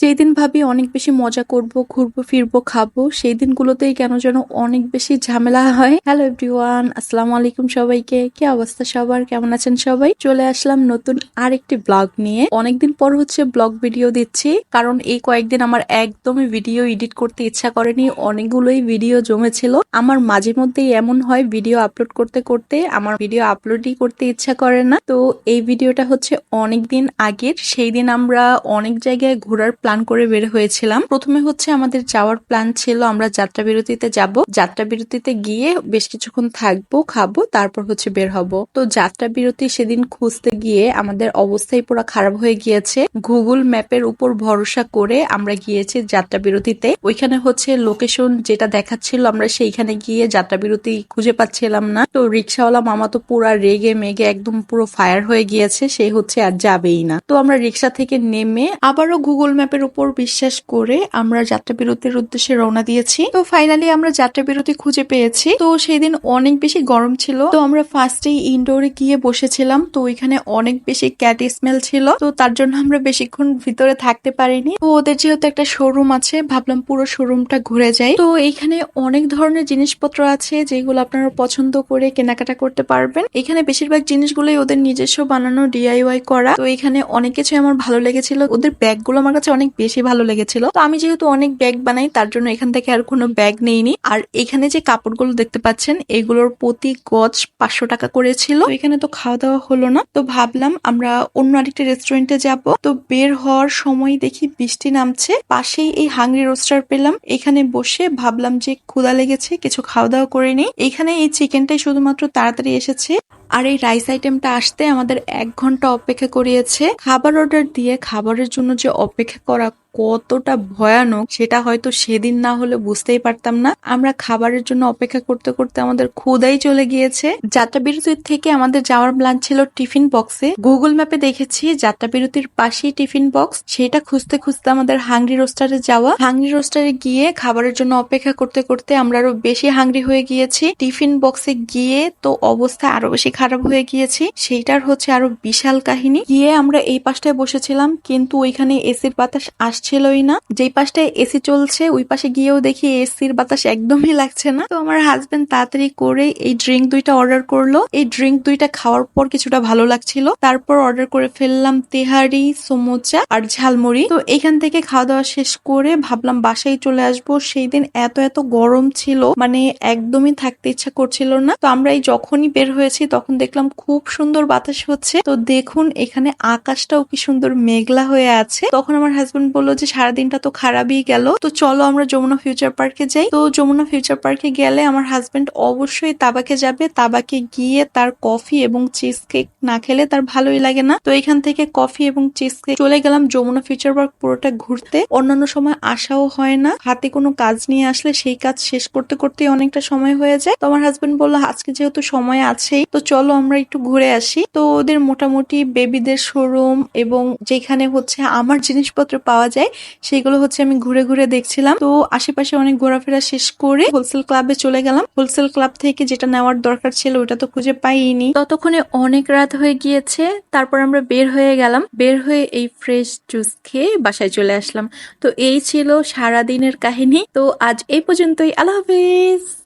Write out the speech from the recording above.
যেই দিন ভাবি অনেক বেশি মজা করব, ঘুরবো, ফিরবো, খাব সেই দিনগুলোতেই কেন যেন অনেক বেশি ঝামেলা হয়। হ্যালো এভরিওয়ান আসসালামু আলাইকুম সবাইকে। কি অবস্থা সবার? কেমন আছেন সবাই? চলে আসলাম নতুন আরেকটি ব্লগ নিয়ে। অনেকদিন পর হচ্ছে ব্লগ ভিডিও দিচ্ছি, কারণ এই কয়েকদিন আমার একদমই ভিডিও এডিট করতে ইচ্ছা করেনি, অনেকগুলোই ভিডিও জমেছিল। আমার মাঝে মধ্যেই এমন হয়, ভিডিও আপলোড করতে করতে আমার ভিডিও আপলোডই করতে ইচ্ছা করে না। তো এই ভিডিওটা হচ্ছে অনেক দিন আগের সেই দিন আমরা অনেক জায়গায় ঘোরার প্ল্যান করে বের হয়েছিলাম। প্রথমে হচ্ছে আমাদের যাওয়ার প্ল্যান ছিল আমরা যাত্রা বিরতিতে যাব। যাত্রা বিরতিতে গিয়ে বেশ কিছুক্ষণ থাকব, খাব, তারপর হচ্ছে বের হব। তো যাত্রা বিরতি সেদিন খুঁজতে গিয়ে আমাদের অবস্থাই পুরো খারাপ হয়ে গিয়েছে। গুগল ম্যাপের উপর ভরসা করে আমরা গিয়েছি যাত্রা বিরতিতে। ওইখানে হচ্ছে লোকেশন যেটা দেখাচ্ছিল আমরা সেইখানে গিয়ে যাত্রা বিরতি খুঁজে পাচ্ছিলাম না। তো রিক্সাওয়ালা মামা তো পুরা রেগে মেগে একদম পুরো ফায়ার হয়ে গিয়েছে, সে হচ্ছে আর যাবেই না। তো আমরা রিক্সা থেকে নেমে আবারও গুগল ম্যাপের উপর বিশ্বাস করে আমরা যাত্রা বিরতির উদ্দেশ্যে রওনা দিয়েছি। তো ফাইনালি আমরা যাত্রা বিরতি খুঁজে পেয়েছি। তো সেই দিন অনেক বেশি গরম ছিল। তো আমরা ফার্স্টেই ইনডোরে গিয়ে বসেছিলাম। তো ওইখানে অনেক বেশি ক্যাট স্মেল ছিল। তো তার জন্য আমরা বেশিক্ষণ ভিতরে থাকতে পারিনি। তো ওদের যেহেতু একটা শোরুম আছে, ভাবলাম পুরো শোরুমটা ঘুরে যাই। তো এইখানে অনেক ধরনের জিনিসপত্র আছে যেগুলো আপনারা পছন্দ করে কেনাকাটা করতে পারবেন। এখানে বেশিরভাগ জিনিসগুলোই ওদের নিজস্ব বানানো ডিআইওয়াই করা। তো এখানে অনেক কিছু আমার ভালো লেগেছিল। ওদের ব্যাগগুলো আমার কাছে অনেক বেশি ভালো লেগেছিল। তো আমি যেহেতু অনেক ব্যাগ বানাই, তার জন্য এখান থেকে আর কোনো ব্যাগ নেইনি। আর এখানে যে কাপড়গুলো দেখতে পাচ্ছেন, এগুলোর প্রতি গজ পাঁচশো টাকা করেছিল। এখানে তো খাওয়া দাওয়া হলো না। তো ভাবলাম আমরা অন্য আরেকটা রেস্টুরেন্টে যাব। তো বের হওয়ার সময় দেখি বৃষ্টি নামছে। পাশেই এই হাংরি রোস্টার পেলাম। এখানে বসে ভাবলাম যে ক্ষুদা লেগেছে, কিছু খাওয়া দাওয়া করে নিই। এখানে এই চিকেনটাই শুধুমাত্র তাড়াতাড়ি এসেছে। আর এই রাইস আইটেমটা আসতে আমাদের এক ঘণ্টা অপেক্ষা করিয়েছে। খাবার অর্ডার দিয়ে খাবারের জন্য যে অপেক্ষা করা কতটা ভয়ানক সেটা হয়তো সেদিন না হলে বুঝতেই পারতাম না। আমরা খাবারের জন্য অপেক্ষা করতে করতে আমাদের ক্ষুদাই চলে গিয়েছে। যাত্রা বিরতির থেকে আমাদের যাওয়ার প্ল্যান ছিল টিফিন বক্সে গুগল ম্যাপে দেখেছি যাত্রা বিরতির পাশেই টিফিন বক্স সেটা খুঁজতে খুঁজতে আমাদের হাংরি রোস্টারে যাওয়া। হাংরি রোস্টারে গিয়ে খাবারের জন্য অপেক্ষা করতে করতে আমরা আরও বেশি হাংরি হয়ে গিয়েছি। টিফিন বক্সে গিয়ে তো অবস্থা আরও বেশি খারাপ হয়ে গিয়েছি। সেইটার হচ্ছে আরও বিশাল কাহিনী। গিয়ে আমরা এই পাশটায় বসেছিলাম, কিন্তু ওইখানে এসির বাতাস আসছিলই না। যেই পাশটায় এসি চলছে, ওই পাশে গিয়েও দেখি এসির বাতাস একদমই লাগছে না। তো আমার হাজবেন্ড তাড়াতাড়ি করে এই ড্রিঙ্ক দুইটা অর্ডার করল। এই ড্রিঙ্ক দুইটা খাওয়ার পর কিছুটা ভালো লাগছিল। তারপর অর্ডার করে ফেললাম তেহারি, সমোচা আর ঝালমুড়ি। তো এখান থেকে খাওয়া দাওয়া শেষ করে ভাবলাম বাসায় চলে আসব। সেই দিন এত এত গরম ছিল মানে একদমই থাকতে ইচ্ছা করছিল না। তো আমরা এই যখনই বের হয়েছি, তখন দেখলাম খুব সুন্দর বাতাস হচ্ছে। তো দেখুন, এখানে আকাশটাও কি সুন্দর মেঘলা হয়ে আছে। তখন আমার হাজবেন্ড বলল যে সারাদিনটা তো খারাপই গেল। তো চলো আমরা যমুনা ফিউচার পার্কে যাই। তো যমুনা ফিউচার পার্কে গেলে আমার হাজবেন্ড অবশ্যই তাবাকে যাবে। তাবাকে গিয়ে তার কফি এবং চিজ কেক না খেলে তার ভালোই লাগে না। তো এখান থেকে কফি এবং চিজ কেক চলে গেলাম যমুনা ফিউচার পার্ক পুরোটা ঘুরতে। অন্যান্য সময় আসাও হয় না। হাতে কোনো কাজ নিয়ে আসলে সেই কাজ শেষ করতে করতে অনেকটা সময় হয়ে যায়। তো আমার হাজবেন্ড বলল, আজকে যেহেতু সময় আছেই, তো চলো আমরা একটু ঘুরে আসি। তো ওদের মোটামুটি বেবিদের শোরুম এবং যেখানে হচ্ছে আমার জিনিসপত্র পাওয়া যায় সেগুলো হচ্ছে আমি ঘুরে ঘুরে দেখছিলাম। তো আশেপাশে অনেক ঘোরাফেরা শেষ করে হোলসেল ক্লাবে চলে গেলাম। হোলসেল ক্লাব থেকে যেটা নেওয়ার দরকার ছিল ওটা তো খুঁজে পাইনি। ততক্ষণে অনেক রাত হয়ে গিয়েছে, তারপর আমরা বের হয়ে গেলাম। বের হয়ে এই ফ্রেশ জুস খেয়ে বাসায় চলে আসলাম। তো এই ছিল সারা দিনের কাহিনী। তো আজ এই পর্যন্তই। আল্লাহ হাফেজ!